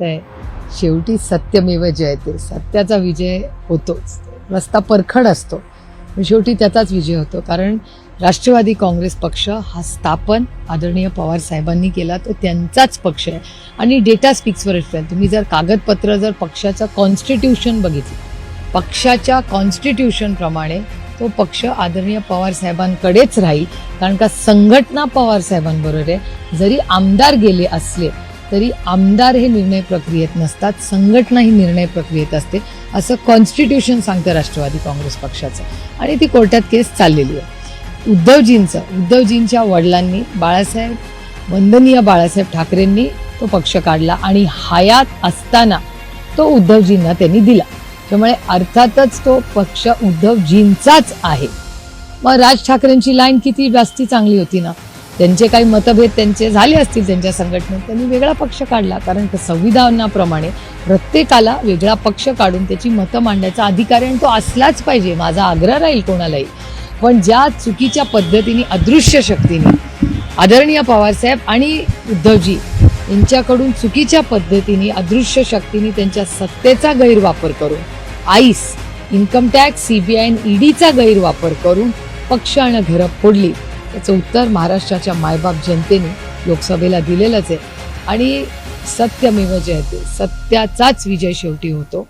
काय शेवटी सत्यमेव जयते. सत्याचा विजय होतोच. रस्ता परखड असतो. शेवटी त्याचाच विजय होतो. कारण राष्ट्रवादी काँग्रेस पक्ष हा स्थापन आदरणीय पवार साहेबांनी केला. तो त्यांचाच पक्ष आहे. आणि डेटा स्पीक्स फॉर इटसेल्फ तुम्ही जर कागदपत्र जर पक्षाचं कॉन्स्टिट्यूशन बघितलं. पक्षाच्या कॉन्स्टिट्यूशनप्रमाणे तो पक्ष आदरणीय पवार साहेबांकडेच राहील. कारण का संघटना पवार साहेबांबरोबर आहे. जरी आमदार गेले असले तरी आमदार हे निर्णय प्रक्रियेत नसतात संघटना ही निर्णय प्रक्रियेत असते असं कॉन्स्टिट्यूशन सांगतं राष्ट्रवादी काँग्रेस पक्षाचं. आणि ती कोर्टात केस चाललेली आहे. उद्धवजींचं उद्धवजींच्या वडिलांनी बाळासाहेब वंदनीय बाळासाहेब ठाकरेंनी तो पक्ष काढला आणि हयात असताना तो उद्धवजींना त्यांनी दिला. त्यामुळे अर्थातच तो पक्ष उद्धवजींचाच आहे. मग राज ठाकरेंची लाईन किती जास्ती चांगली होती ना? त्यांचे काही मतभेद त्यांचे झाले असतील त्यांच्या संघटनेत त्यांनी वेगळा पक्ष काढला. कारण संविधानाप्रमाणे प्रत्येकाला वेगळा पक्ष काढून त्याची मतं मांडायचा अधिकार आणि तो असलाच पाहिजे. माझा आग्रह राहील कोणालाही. पण ज्या चुकीच्या पद्धतीने अदृश्य शक्तीने आदरणीय पवारसाहेब आणि उद्धवजी यांच्याकडून चुकीच्या पद्धतीने अदृश्य शक्तीने त्यांच्या सत्तेचा गैरवापर करून आईस इन्कम टॅक्स सीबीआय आणि ईडीचा गैरवापर करून पक्ष आणि घरं फोडली. त्याचं उत्तर महाराष्ट्राच्या मायबाप जनतेने लोकसभेला दिलेलंच आहे. आणि सत्यमेव जयते. सत्याचाच विजय शेवटी होतो.